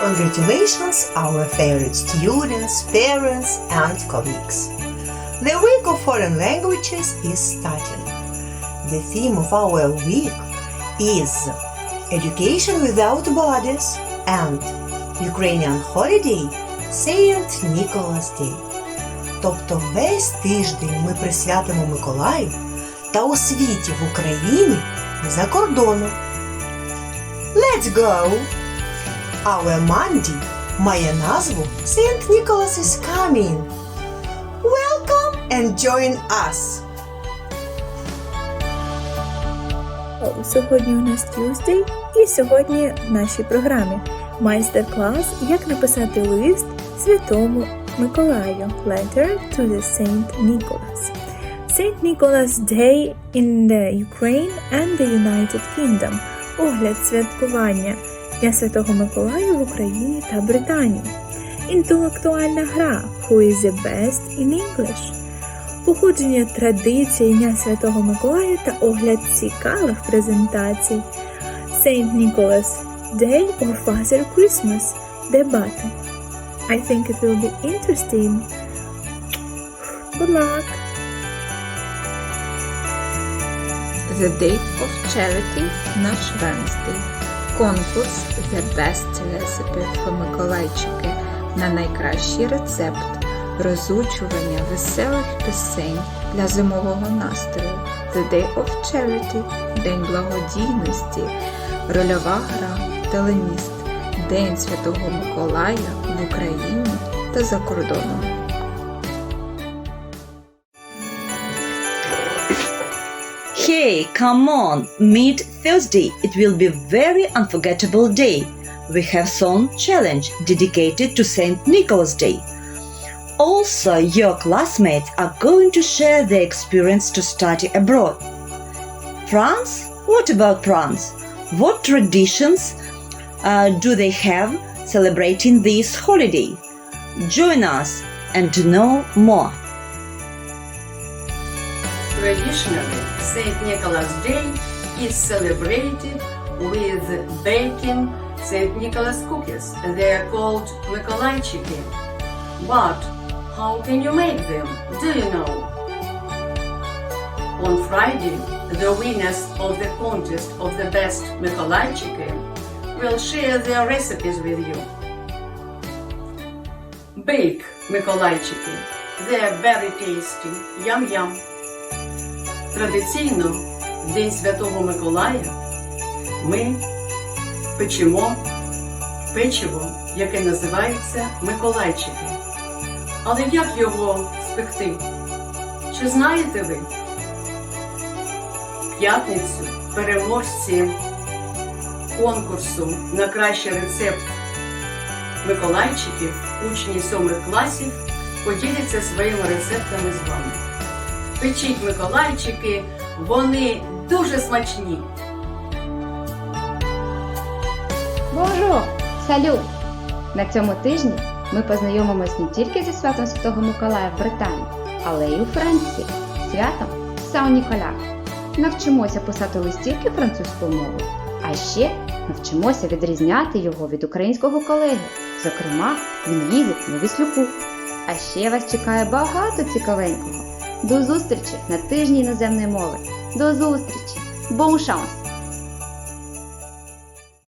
Congratulations, our favorite students, parents, and colleagues. The week of foreign languages is starting. The theme of our week is Education without borders and Ukrainian holiday Saint Nicholas Day. Тобто весь тиждень ми присвятимо Миколаю та освіті в Україні за кордоном. Let's go! Our Monday має назву Saint Nicholas is coming. Welcome and join us! Сьогодні у нас Tuesday і сьогодні в нашій програмі майстер-клас Як написати лист Святому Миколаю Letter to the Saint Nicholas Saint Nicholas Day in the Ukraine and the United Kingdom Огляд святкування Дня Святого Миколая в Україні та Британії Інтелектуальна гра Who is the best in English походження традиції Дня Святого Миколая та огляд цікавих презентацій. Saint Nicholas Day or Father Christmas дебати. I think it will be interesting. Good luck! The Day of Charity наш Wednesday. Конкурс The Best Recipe for Миколайчики на найкращий рецепт розучування веселих пісень для зимового настрою. The Day of Charity День благодійності. Рольова гра Телеміст. День Святого Миколая в Україні та за кордоном. Hey, come on, meet Thursday. It will be very unforgettable day. We have song challenge dedicated to Saint Nicholas Day. Also, your classmates are going to share their experience to study abroad. France? What about France? What traditions uh, do they have celebrating this holiday? Join us and know more. Traditionally, St. Nicholas Day is celebrated with baking St. Nicholas cookies. They are called Mikolaychiki. But how can you make them? Do you know? On Friday, the winners of the contest of the best Mikolaychiki will share their recipes with you. Bake Mikolaychiki. They are very tasty. Yum yum. Традиційно в День Святого Миколая ми печемо печиво, яке називається Миколайчики. Але як його спекти? Чи знаєте ви? П'ятницю переможці конкурсу на кращий рецепт Миколайчиків, учні сьомих класів, поділяться своїми рецептами з вами. Печіть Миколайчики, вони дуже смачні. Бонжур! Салют! На цьому тижні ми познайомимось не тільки зі святом Святого Миколая в Британії, але й у Франції, святом Сан Ніколя. Навчимося писати листівки французькою мовою, а ще навчимося відрізняти його від українського колеги. Зокрема, він їздить на Віслюку. А ще вас чекає багато цікавенького. До зустрічі на тижні іноземної мови. До зустрічі! Бон шанс!